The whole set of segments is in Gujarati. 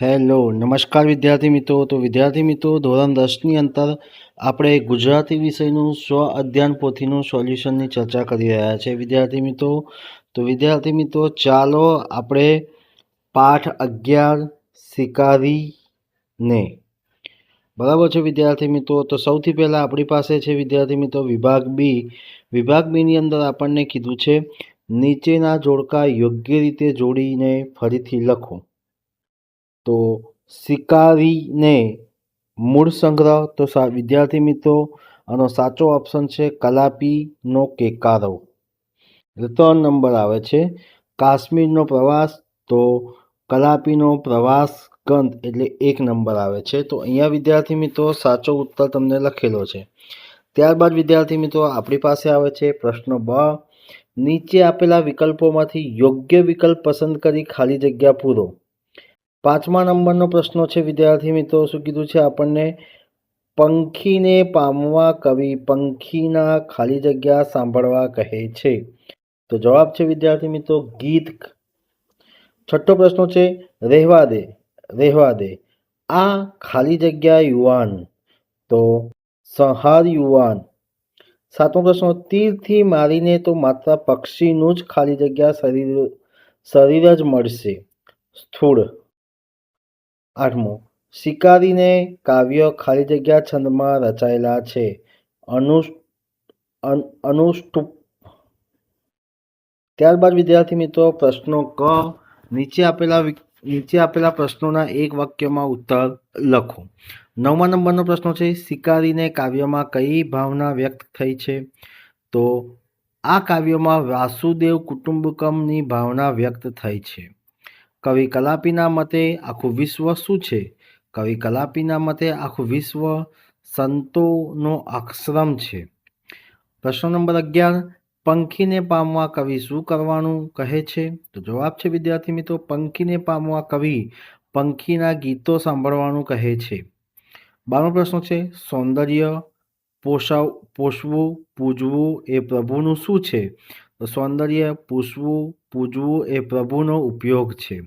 હેલો નમસ્કાર વિદ્યાર્થી મિત્રો. તો વિદ્યાર્થી મિત્રો, ધોરણ દસની અંદર આપણે ગુજરાતી વિષયનું સ્વ અધ્યયન પોથીનું સોલ્યુશનની ચર્ચા કરી રહ્યા છે. વિદ્યાર્થી મિત્રો, તો વિદ્યાર્થી મિત્રો, ચાલો આપણે પાઠ અગિયાર શિકારીને બરાબર છે વિદ્યાર્થી મિત્રો? તો સૌથી પહેલાં આપણી પાસે છે વિદ્યાર્થી મિત્રો, વિભાગ બી વિભાગ બીની અંદર આપણને કીધું છે, નીચેના જોડકા યોગ્ય રીતે જોડીને ફરીથી લખો. તો શિકારીને મૂળ સંગ્રહ. તો વિદ્યાર્થી મિત્રો, આનો સાચો ઓપ્શન છે કલાપીનો કેકારો. એટલે ત્રણ નંબર આવે છે. કાશ્મીરનો પ્રવાસ, તો કલાપીનો પ્રવાસ ગંધ એટલે એક નંબર આવે છે. તો અહીંયા વિદ્યાર્થી મિત્રો, સાચો ઉત્તર તમને લખેલો છે. ત્યારબાદ વિદ્યાર્થી મિત્રો, આપણી પાસે આવે છે પ્રશ્ન બ. નીચે આપેલા વિકલ્પોમાંથી યોગ્ય વિકલ્પ પસંદ કરી ખાલી જગ્યા પૂરો. પાંચમા નંબરનો પ્રશ્ન છે, વિદ્યાર્થી મિત્રો, શું કીધું છે? આપણને પંખીને પામવા કવિ પંખીના ખાલી જગ્યા સાંભળવા કહે છે. તો જવાબ છે, વિદ્યાર્થી મિત્રો, ગીત. છઠ્ઠો પ્રશ્ન છે, રહેવા દે રહેવા દે. આ ખાલી જગ્યા યુવાન, તો સંહાર યુવાન. સાતમો પ્રશ્ન, તીરથી મારીને તો માત્ર પક્ષીનું જ ખાલી જગ્યા શરીર શરીર જ મળશે. સ્થૂળ. આઠમો. શિકારીને કાવ્ય ખાલી જગ્યા છંદમાં રચાયેલા છે. અનુ, અનુષ્ટુપ. ત્યારબાદ વિદ્યાર્થી મિત્રો પ્રશ્નો ક. નીચે આપેલા નીચે આપેલા પ્રશ્નોના એક વાક્યમાં ઉત્તર લખો. નવમા નંબરનો પ્રશ્ન છે, શિકારીને કાવ્યમાં કઈ ભાવના વ્યક્ત થઈ છે? તો આ કાવ્યમાં વાસુદેવ કુટુંબકમની ભાવના વ્યક્ત થઈ છે. કવિ કલાપીના મતે આખું વિશ્વ શું છે? કવિ કલાપીના મતે આખું વિશ્વ સંતોનો આશ્રમ છે. પ્રશ્ન નંબર અગિયાર, પંખીને પામવા કવિ શું કરવાનું કહે છે? તો જવાબ છે, વિદ્યાર્થી મિત્રો, પંખીને પામવા કવિ પંખીના ગીતો સાંભળવાનું કહે છે. બારમો પ્રશ્ન છે, સૌંદર્ય પોષાવ, પોષવું, પૂજવું એ પ્રભુનું શું છે? તો સૌંદર્ય પૂછવું પૂજવું એ પ્રભુનો ઉપયોગ છે.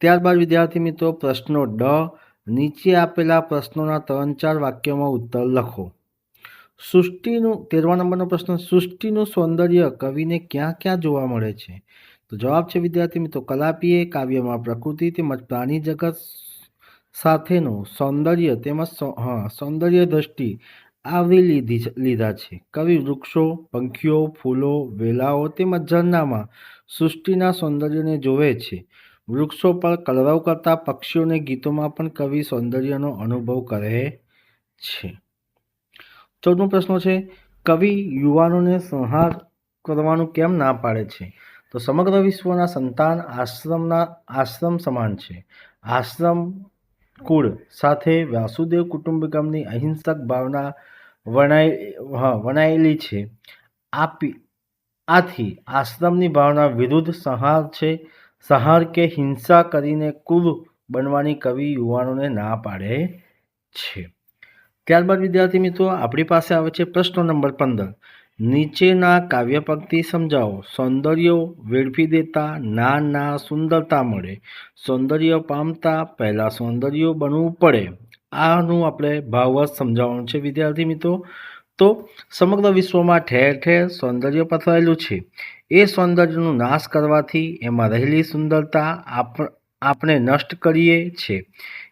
ત્યારબાદ, વિદ્યાર્થી મિત્રો, પ્રશ્નો ડ. નીચે આપેલા પ્રશ્નોના ત્રણ ચાર વાક્યોમાં ઉત્તર લખો. સૃષ્ટિનું તેરવા નંબરનો પ્રશ્ન, સૃષ્ટિનું સૌંદર્ય કવિને ક્યાં ક્યાં જોવા મળે છે? તો જવાબ છે, વિદ્યાર્થી મિત્રો, કલાપીએ, કાવ્યમાં પ્રકૃતિ તેમજ પ્રાણી જગત સાથેનું સૌંદર્ય તેમજ સૌંદર્ય દ્રષ્ટિ આવરી લીધી લીધા છે. કવિ, વૃક્ષો, પંખીઓ, ફૂલો, વેલાઓ તેમજ ઝરણામાં સૃષ્ટિના સૌંદર્યને જોવે છે. વૃક્ષો પર કલરવ કરતા પક્ષીઓને ગીતોમાં પણ કવિ સૌંદર્યનો અનુભવ કરે છે. ચૌદમો પ્રશ્ન છે, કવિ યુવાનોને સંહાર કરવાનું કેમ ના પાડે છે? તો સમગ્ર વિશ્વના સંતાન આશ્રમના, આશ્રમ સમાન છે. આશ્રમ કુળ સાથે વાસુદેવ કુટુંબકમની અહિંસક ભાવના વણાય વણાયેલી છે. આપી, આથી આશ્રમની ભાવના વિરુદ્ધ સંહાર છે. સંહાર કે હિંસા કરીને કુલ બનવાની કવિ યુવાનોને ના પાડે છે. ત્યારબાદ વિદ્યાર્થી મિત્રો, આપણી પાસે આવે છે પ્રશ્ન નંબર પંદર. નીચેના કાવ્ય પંક્તિ સમજાવો. સૌંદર્ય વેડફી દેતા ના ના સુંદરતા મળે. સૌંદર્ય પામતા પહેલાં સૌંદર્ય બનવું પડે. આનું આપણે ભાવવત સમજાવવાનું છે વિદ્યાર્થી મિત્રો. તો સમગ્ર વિશ્વમાં ઠેર ઠેર સૌંદર્ય પથરાયેલું છે. એ સૌંદર્યનો નાશ કરવાથી એમાં રહેલી સુંદરતા આપ, આપણે નષ્ટ કરીએ છીએ.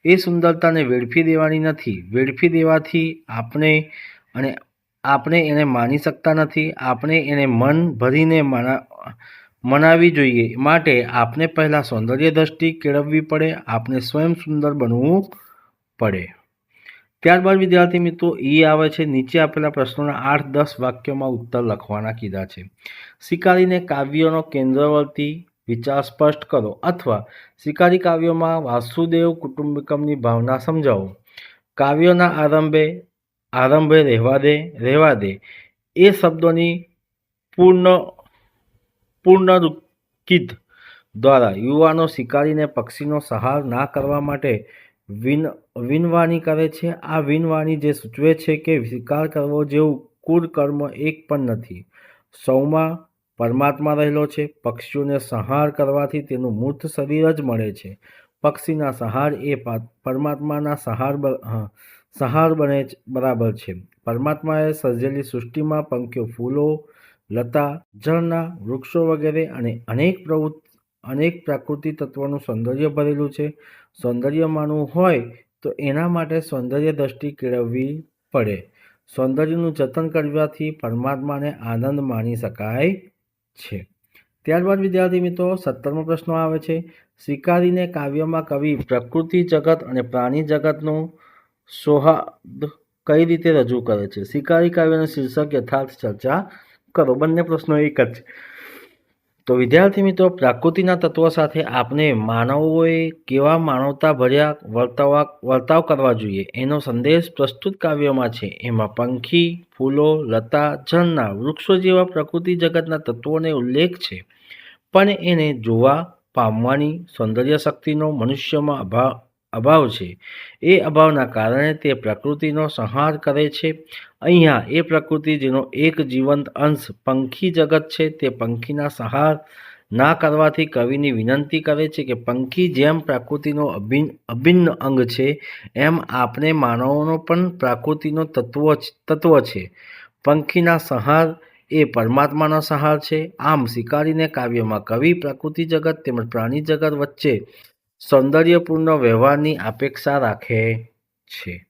એ સુંદરતાને વેડફી દેવાની નથી. વેડફી દેવાથી આપણે અને આપણે એને માની શકતા નથી. આપણે એને મન ભરીને મના, મનાવી જોઈએ. માટે આપણે પહેલાં સૌંદર્ય દ્રષ્ટિ કેળવવી પડે. આપણે સ્વયં સુંદર બનવું પડે. ત્યારબાદ, વિદ્યાર્થી મિત્રો એ આવે છે, નીચે આપેલા પ્રશ્નોના આઠ, દસ વાક્યોમાં ઉત્તર લખવાના કીધા છે. શિકારીને કાવ્યનો કેન્દ્રવર્તી વિચાર સ્પષ્ટ કરો અથવા શિકારી કાવ્યોમાં વાસુદેવ કુટુંબિકમની ભાવના સમજાવો. કાવ્યોના આરંભે આરંભે રહેવા દે રહેવા દે. એ શબ્દોની પૂર્ણ, પૂર્ણરૂકિત દ્વારા યુવાનો શિકારીને પક્ષીનો સહાર ના કરવા માટે વિન, વિનવાણી કરે છે. આ વિનવાણી જે સૂચવે છે કે સ્વીકાર કરવો જેવું કુલ કર્મ એક પણ નથી. સૌમાં પરમાત્મા રહેલો છે. પક્ષીઓને સંહાર કરવાથી તેનું મૂર્ત શરીર જ મળે છે. પક્ષીના સહાર એ પરમાત્માના સહાર સહાર બને બરાબર છે. પરમાત્માએ સર્જેલી સૃષ્ટિમાં પંખીઓ, ફૂલો, લતા જળના વૃક્ષો વગેરે અને અનેક પ્રવૃત્તિ અનેક પ્રાકૃતિક તત્વોનું સૌંદર્ય ભરેલું છે. સૌંદર્ય માનવું હોય તો એના માટે સૌંદર્ય દ્રષ્ટિ કેળવવી પડે. સૌંદર્યનું જતન કરવાથી પરમાત્માને આનંદ માણી શકાય છે. ત્યારબાદ, વિદ્યાર્થી મિત્રો, સત્તરમો પ્રશ્ન આવે છે. શિકારીને કાવ્યમાં કવિ પ્રકૃતિ જગત અને પ્રાણી જગતનું સોહાદ કઈ રીતે રજૂ કરે છે? શિકારી કાવ્યનું શીર્ષક યથાર્થ ચર્ચા કરો. બંને પ્રશ્નો એક જ છે. તો વિદ્યાર્થી મિત્રો, પ્રકૃતિના તત્વો સાથે આપણે માનવોએ કેવા માનવતા ભર્યા વર્તવા, વર્તાવ કરવા જોઈએ? એનો સંદેશ પ્રસ્તુત કાવ્યમાં છે. એમાં પંખી, ફૂલો, લતા, ઝરણા, વૃક્ષો જેવા પ્રકૃતિ જગતના તત્વોને ઉલ્લેખ છે. પણ એને જોવા, પામવાની સૌંદર્ય શક્તિનો મનુષ્યમાં અભાવ અભાવ છે. એ અભાવના કારણે તે પ્રકૃતિનો સંહાર કરે છે. અહીંયા એ પ્રકૃતિ જેનો એક જીવંત અંશ પંખી જગત છે, તે પંખીના સંહાર ના કરવાથી કવિની વિનંતી કરે છે કે પંખી જેમ પ્રકૃતિનો અભિન્ન અભિન્ન અંગ છે, એમ આપણે માનવોનો પણ પ્રકૃતિનો તત્વ તત્વ છે. પંખીના સંહાર એ પરમાત્માનો સહાર છે. આમ સ્વીકારીને કાવ્યમાં કવિ, પ્રકૃતિ જગત તેમજ પ્રાણી જગત વચ્ચે સૌંદર્યપૂર્ણ વ્યવહારની અપેક્ષા રાખે છે.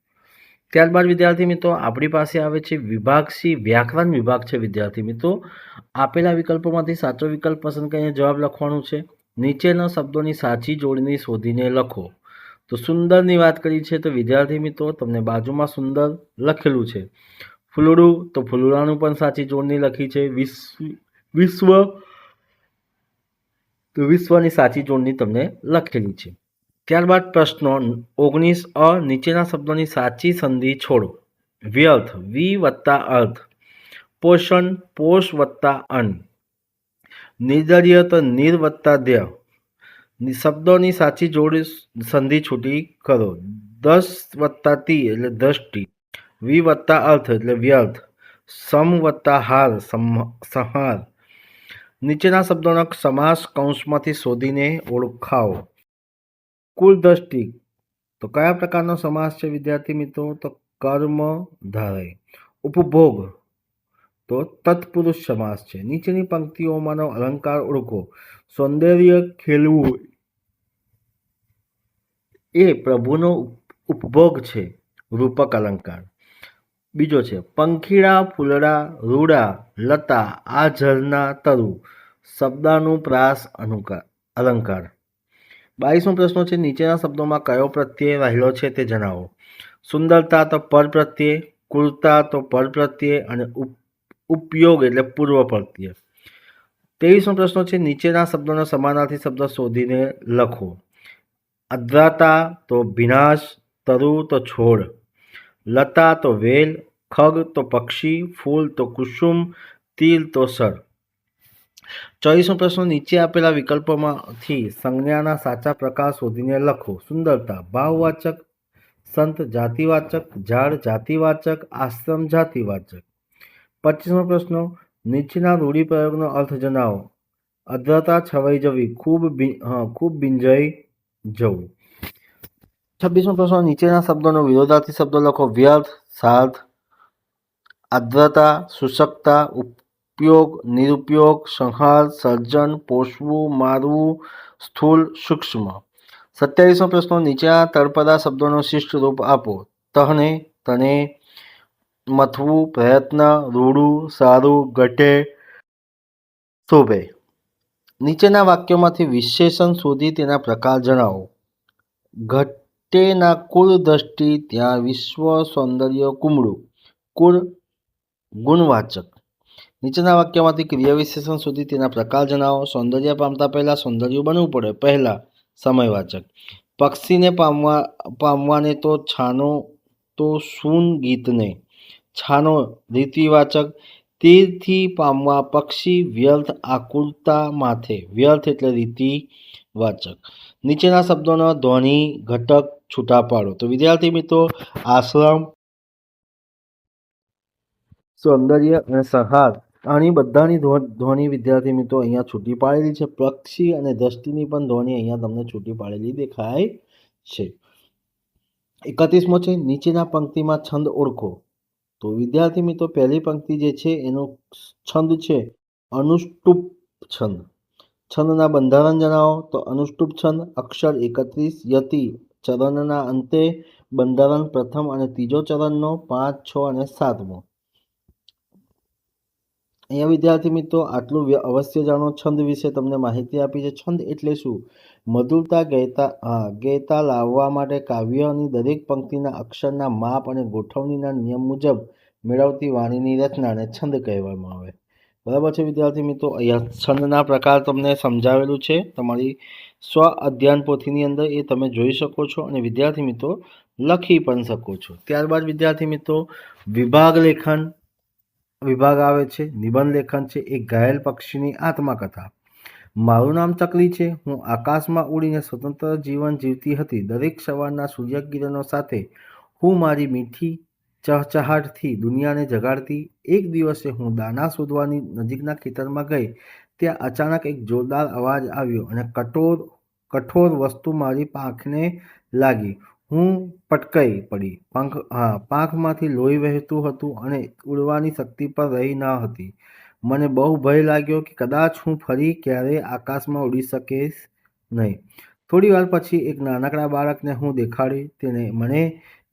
ત્યારબાદ વિદ્યાર્થી મિત્રો, આપણી પાસે આવે છે વિભાગ સી, વ્યાકરણ વિભાગ છે વિદ્યાર્થી મિત્રો. આપેલા વિકલ્પોમાંથી સાચો વિકલ્પ પસંદ કરીને જવાબ લખવાનું છે. નીચેના શબ્દોની સાચી જોડણી શોધીને લખો. તો સુંદરની વાત કરી છે તો વિદ્યાર્થી મિત્રો, તમને બાજુમાં સુંદર લખેલું છે. ફૂલડું તો ફૂલડાનું પણ સાચી જોડણી લખી છે. વિશ્વ વિશ્વ તો વિશ્વની સાચી જોડણી તમને લખેલી છે. ત્યારબાદ પ્રશ્નો ઓગણીસ અ નીચેના શબ્દોની સાચી સંધિ છોડો. વ્યર્થ, વી વત્તા અર્થ. પોષણ, પોષ વત્તા અન્ન. નિર્દર્ય તો નિર દ્ય શબ્દોની સાચી જોડી સંધિ છૂટી કરો. દસ વત્તા તી એટલે દ્રષ્ટિ. વી વત્તા અર્થ એટલે વ્યર્થ. સમ વત્તા હાર સંહાર. નીચેના શબ્દોનો સમાસ કૌંસમાંથી શોધીને ઓળખાવો. કુલ દ્રષ્ટિ. તો કયા પ્રકારનો સમાસ છે વિદ્યાર્થી મિત્રો? તો કર્મ ધારે. ઉપભોગ. તો તત્પુરુષ સમાસ છે. નીચેની પંક્તિઓમાંનો અલંકાર ઓળખો. સૌંદર્ય ખેલવું. એ પ્રભુનો ઉપ- ઉપભોગ છે. રૂપક અલંકાર. બીજો છે, પંખીડા, ફૂલડા, રૂડા, લતા, આ ઝરના તરુ, શબ્દાનું પ્રાસ અનુકાર, અલંકાર. બાવીસમો પ્રશ્ન છે, નીચેના શબ્દોમાં કયો પ્રત્યય રહેલો છે તે જણાવો. સુંદરતા તો પર પ્રત્યય કુરતા તો પર પ્રત્યય અને ઉપ- ઉપયોગ એટલે પૂર્વ પ્રત્યય. ત્રેવીસમો પ્રશ્ન છે, નીચેના શબ્દોના સમાનાર્થી શબ્દ શોધીને લખો. અદ્રાતા તો વિનાશ, તરુ તો છોડ. લતા તો વેલ, ખગ તો પક્ષી, ફૂલ તો કુસુમ, તિલ તો સર. ચોવીસમો પ્રશ્ન નીચે આપેલા વિકલ્પોમાંથી સંજ્ઞાના સાચા પ્રકાર શોધીને લખો. સુંદરતા, ભાવવાચક, સંત જાતિવાચક ઝાડ જાતિવાચક, આશ્રમ જાતિવાચક. પચીસમો પ્રશ્ન, નીચેના રૂઢિપ્રયોગનો અર્થ જણાવો. અદ્રતા છવાઈ જવી, ખૂબ ખૂબ બિંજાઈ જવું. છવ્વીસમો પ્રશ્ન નીચેના શબ્દોનો વિરોધાર્થી શબ્દો લખો વ્યર્થ સાર્થ આર્દ્રતા શુષ્કતા ઉપયોગ, નિરુપયોગ, સંહાર, સર્જન, પોષવું, મારવું સ્થૂળ સૂક્ષ્મ. સત્યાવીસમો પ્રશ્ન નીચેના તળપદા શબ્દોનો શિષ્ટ રૂપ આપો. તહને, તને, મથવું, પ્રયત્ન રૂડું સારું, ઘટે, શોભે. નીચેના વાક્યોમાંથી વિશેષણ શોધી તેના પ્રકાર જણાવો. ઘટેના કુળ દ્રષ્ટિ ત્યાં વિશ્વ સૌંદર્ય કુમળું. કુળ ગુણવાચક. નીચેના વાક્યમાંથી ક્રિયા વિશેષણ સુધી તેના પ્રકાર જણાવો. સૌંદર્ય પામતા પહેલાં સૌંદર્ય બનવું પડે. પહેલાં સમયવાચક. પક્ષીને પામવા, પામવાને તો છાનો તો સૂન ગીતને. છાનો રીતિવાચક. તીરથી પામવા પક્ષી વ્યર્થ આકુલતા માથે. વ્યર્થ એટલે રીતિવાચક નીચેના શબ્દોનો ધ્વનિ, ઘટક છૂટા પાડો તો વિદ્યાર્થી મિત્રો, આશ્રમ, સૌંદર્ય અને સંહાર, આની બધાની ધ્વ- ધ્વનિ વિદ્યાર્થી મિત્રો અહીંયા છૂટી પાડેલી છે. પક્ષી અને દ્રષ્ટિની પણ ધ્વનિ અહીંયા તમને છૂટી પાડેલી દેખાય છે. એકત્રીસમો છે, નીચેના પંક્તિમાં છંદ ઓળખો. તો વિદ્યાર્થી મિત્રો, પહેલી પંક્તિ જે છે, એનો છંદ છે, અનુષ્ટુપ છંદ. છંદના બંધારણ જણાવો. તો અનુષ્ટુપ છંદ, અક્ષર એકત્રીસ, યતિ ચરણના અંતે બંધારણ પ્રથમ અને ત્રીજો ચરણનો પાંચ, છ અને સાતમો. અહીંયા વિદ્યાર્થી મિત્રો, આટલું અવશ્ય જાણો. છંદ વિશે તમને માહિતી આપી છે. છંદ એટલે શું? મધુરતા, ગેતા ગેતા લાવવા માટે કાવ્યની દરેક પંક્તિના અક્ષરના માપ અને ગોઠવણીના નિયમ મુજબ મેળવતી વાણીની રચનાને છંદ કહેવામાં આવે. બરાબર છે વિદ્યાર્થી મિત્રો? અહીંયા છંદના પ્રકાર તમને સમજાવેલું છે. તમારી સ્વ અધ્યયન પોથીની અંદર એ તમે જોઈ શકો છો અને વિદ્યાર્થી મિત્રો લખી પણ શકો છો. ત્યારબાદ વિદ્યાર્થી મિત્રો, વિભાગ લેખન વિભાગ આવે છે, નિબંધ લેખન છે, એ ઘાયલ પક્ષીની આત્મકથા. મારું નામ ચકલી છે. હું આકાશમાં ઉડીને સ્વતંત્ર જીવન જીવતી હતી. દરેક સવારના સૂર્યકિરણો સાથે હું મારી મીઠી ચહચહાટથી દુનિયાને જગાડતી, એક દિવસે હું દાના શોધવાની નજીકના ખેતરમાં ગઈ, ત્યાં અચાનક એક જોરદાર અવાજ આવ્યો અને કઠોર કઠોર વસ્તુ મારી પાંખને લાગી. હું પટકાઈ પડી. પાંખ, હા, પાંખમાંથી લોહી વહેતું હતું અને ઉડવાની શક્તિ પર રહી ન હતી. મને બહુ ભય લાગ્યો કે કદાચ હું ફરી ક્યારેય આકાશમાં ઉડી શકીશ નહીં. થોડી વાર પછી એક નાનકડા બાળકને હું દેખાડી. તેને મને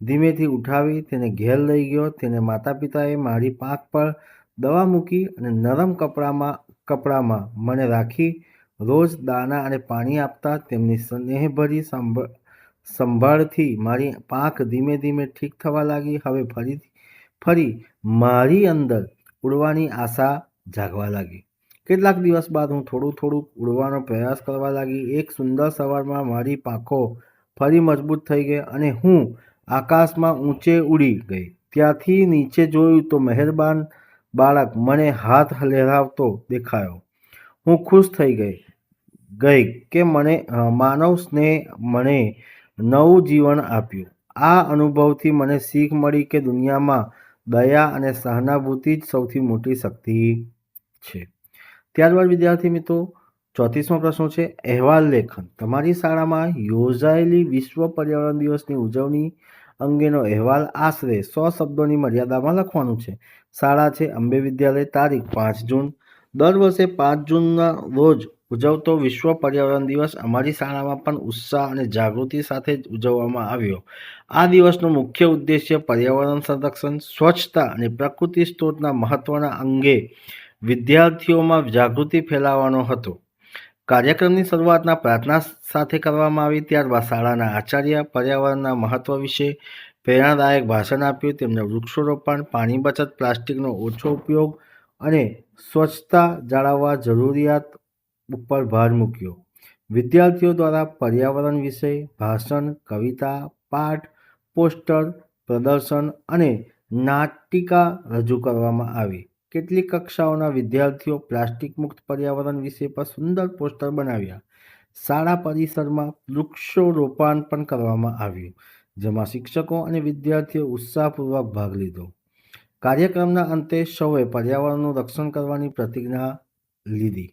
ધીમેથી ઉઠાવી, તેને ઘેર લઈ ગયો. તેને માતા પિતાએ મારી પાંખ પર દવા મૂકી અને નરમ કપડામાં કપડામાં મને રાખી, રોજ દાણા અને પાણી આપતા તેમની સ્નેહભરી સંભાળ સંભાળથી મારી પાંખ ધીમે ધીમે ઠીક થવા લાગી. હવે ફરી ફરી મારી અંદર ઉડવાની આશા જાગવા લાગી. કેટલાક દિવસ બાદ હું થોડું થોડું ઉડવાનો પ્રયાસ કરવા લાગી. એક સુંદર સવારમાં મારી પાંખો ફરી મજબૂત થઈ ગઈ અને હું આકાશમાં ઊંચે ઉડી ગઈ. ત્યાંથી નીચે જોયું તો મહેરબાન બાળક મને હાથ લહેરાવતો દેખાયો. હું ખુશ થઈ ગઈ ગઈ કે મને માનવ સ્નેહ મને નવું જીવન આપ્યું. આ અનુભવથી મને શીખ મળી કે દુનિયામાં દયા અને સહાનુભૂતિ જ સૌથી મોટી શક્તિ છે. ત્યારબાદ વિદ્યાર્થી મિત્રો, ચોત્રીસમો પ્રશ્ન છે, અહેવાલ લેખન. તમારી શાળામાં યોજાયેલી વિશ્વ પર્યાવરણ દિવસની ઉજવણી અંગેનો અહેવાલ આશરે સો શબ્દોની મર્યાદામાં લખવાનું છે. શાળા છે, અંબે વિદ્યાલય, તારીખ પાંચ જૂન. દર વર્ષે પાંચ જૂનના રોજ ઉજવતો વિશ્વ પર્યાવરણ દિવસ અમારી શાળામાં પણ ઉત્સાહ અને જાગૃતિ સાથે જ ઉજવવામાં આવ્યો. આ દિવસનો મુખ્ય ઉદ્દેશ્ય પર્યાવરણ સંરક્ષણ, સ્વચ્છતા અને પ્રકૃતિ સ્ત્રોતના મહત્ત્વના અંગે વિદ્યાર્થીઓમાં જાગૃતિ ફેલાવવાનો હતો. કાર્યક્રમની શરૂઆતના પ્રાર્થના સાથે કરવામાં આવી, ત્યારબાદ શાળાના આચાર્ય પર્યાવરણના મહત્ત્વ વિશે પ્રેરણાદાયક ભાષણ આપ્યું. તેમને વૃક્ષારોપણ, પાણી બચત, પ્લાસ્ટિકનો ઓછો ઉપયોગ અને સ્વચ્છતા જાળવવા જરૂરિયાત ઉપર ભાર મૂક્યો. વિદ્યાર્થીઓ દ્વારા પર્યાવરણ વિશે ભાષણ, કવિતા, પાઠ, પોસ્ટર, પ્રદર્શન અને નાટિકા રજૂ કરવામાં આવી. કેટલીક કક્ષાઓના વિદ્યાર્થીઓ પ્લાસ્ટિક મુક્ત પર્યાવરણ વિશે પણ સુંદર પોસ્ટર બનાવ્યા. શાળા પરિસરમાં વૃક્ષોરોપણ પણ કરવામાં આવ્યું, જેમાં શિક્ષકો અને વિદ્યાર્થીઓ ઉત્સાહપૂર્વક ભાગ લીધો. કાર્યક્રમના અંતે સૌએ પર્યાવરણનું રક્ષણ કરવાની પ્રતિજ્ઞા લીધી.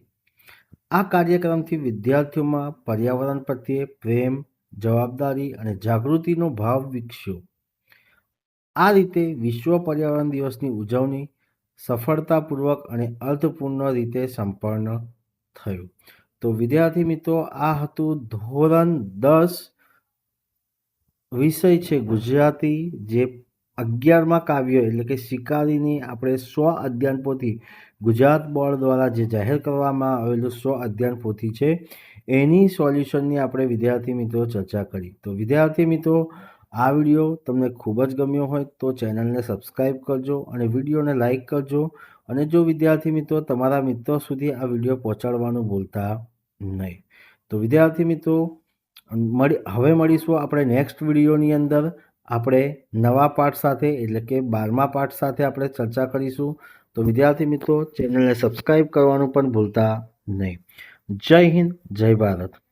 આ કાર્યક્રમથી વિદ્યાર્થીઓમાં પર્યાવરણ પ્રત્યે પ્રેમ, જવાબદારી અને જાગૃતિનો ભાવ વિકસ્યો. આ રીતે વિશ્વ પર્યાવરણ દિવસની ઉજવણી સફળતાપૂર્વક અને અર્થપૂર્ણ રીતે સંપન્ન થયું. તો વિદ્યાર્થી મિત્રો, આ હતું ધોરણ દસ વિષય છે ગુજરાતી, જે અગિયારમાં કાવ્ય એટલે કે શિકારીની આપણે સ્વ અધ્યયન પોથી ગુજરાત બોર્ડ દ્વારા જે જાહેર કરવામાં આવેલું સ્વ અધ્યયન પોથી છે, એની સોલ્યુશનની આપણે વિદ્યાર્થી મિત્રો ચર્ચા કરી. તો વિદ્યાર્થી મિત્રો આ વીડિયો તમને ખૂબ જ ગમ્યો હોય તો ચેનલને સબસ્ક્રાઈબ કરજો અને વિડીયોને લાઇક કરજો. અને જો વિદ્યાર્થી મિત્રો તમારા મિત્રો સુધી આ વીડિયો પહોંચાડવાનું ભૂલતા નહીં. તો વિદ્યાર્થી મિત્રો મળી, હવે મળીશું આપણે નેક્સ્ટ વિડીયોની અંદર. આપણે નવા પાઠ સાથે, એટલે કે બારમા પાઠ સાથે આપણે ચર્ચા કરીશું. તો વિદ્યાર્થી મિત્રો, ચેનલને સબસ્ક્રાઈબ કરવાનું પણ ભૂલતા નહીં. જય હિન્દ, જય ભારત.